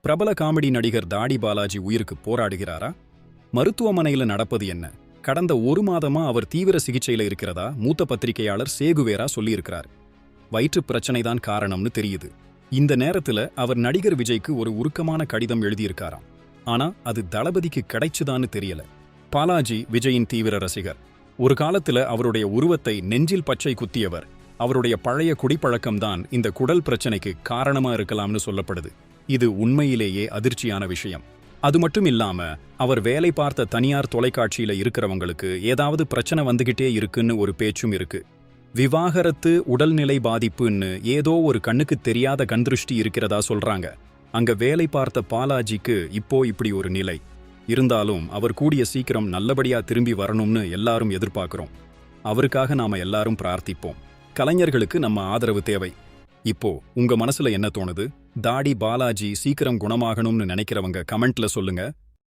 பிரபல காமெடி நடிகர் தாடி பாலாஜி உயிருக்கு போராடுகிறாரா? மருத்துவமனையில நடப்பது என்ன? கடந்த ஒரு மாதமா அவர் தீவிர சிகிச்சையில இருக்கிறதா? மூத்த பத்திரிகையாளர் சேகுவேரா சொல்லியிருக்கிறார். வயிற்று பிரச்சனை தான் காரணம்னு தெரியுது. இந்த நேரத்துல அவர் நடிகர் விஜய்க்கு ஒரு உருக்கமான கடிதம் எழுதியிருக்காராம். ஆனா அது தளபதிக்கு கிடைச்சுதான்னு தெரியல. பாலாஜி விஜயின் தீவிர ரசிகர். ஒரு காலத்துல அவருடைய உருவத்தை நெஞ்சில் பச்சை குத்தியவர். அவருடைய பழைய குடிப்பழக்கம்தான் இந்த குடல் பிரச்சனைக்கு காரணமா இருக்கலாம்னு சொல்லப்படுது. இது உண்மையிலேயே அதிர்ச்சியான விஷயம். அது மட்டும் இல்லாம அவர் வேலை பார்த்த தனியார் தொலைக்காட்சியில இருக்கிறவங்களுக்கு ஏதாவது பிரச்சனை வந்துகிட்டே இருக்குன்னு ஒரு பேச்சும் இருக்கு. விவாகரத்து உடல்நிலை பாதிப்புன்னு ஏதோ ஒரு கண்ணுக்கு தெரியாத கண்திருஷ்டி இருக்கிறதா சொல்றாங்க. அங்க வேலை பார்த்த பாலாஜிக்கு இப்போ இப்படி ஒரு நிலை. இருந்தாலும் அவர் கூடிய சீக்கிரம் நல்லபடியா திரும்பி வரணும்னு எல்லாரும் எதிர்பார்க்கிறோம். அவருக்காக நாம எல்லாரும் பிரார்த்திப்போம். கலைஞர்களுக்கு நம்ம ஆதரவு தேவை. இப்போ உங்க மனசுல என்ன தோணுது? தாடி பாலாஜி சீக்கிரம் குணமாகணும்னு நினைக்கிறவங்க கமெண்ட்ல சொல்லுங்க.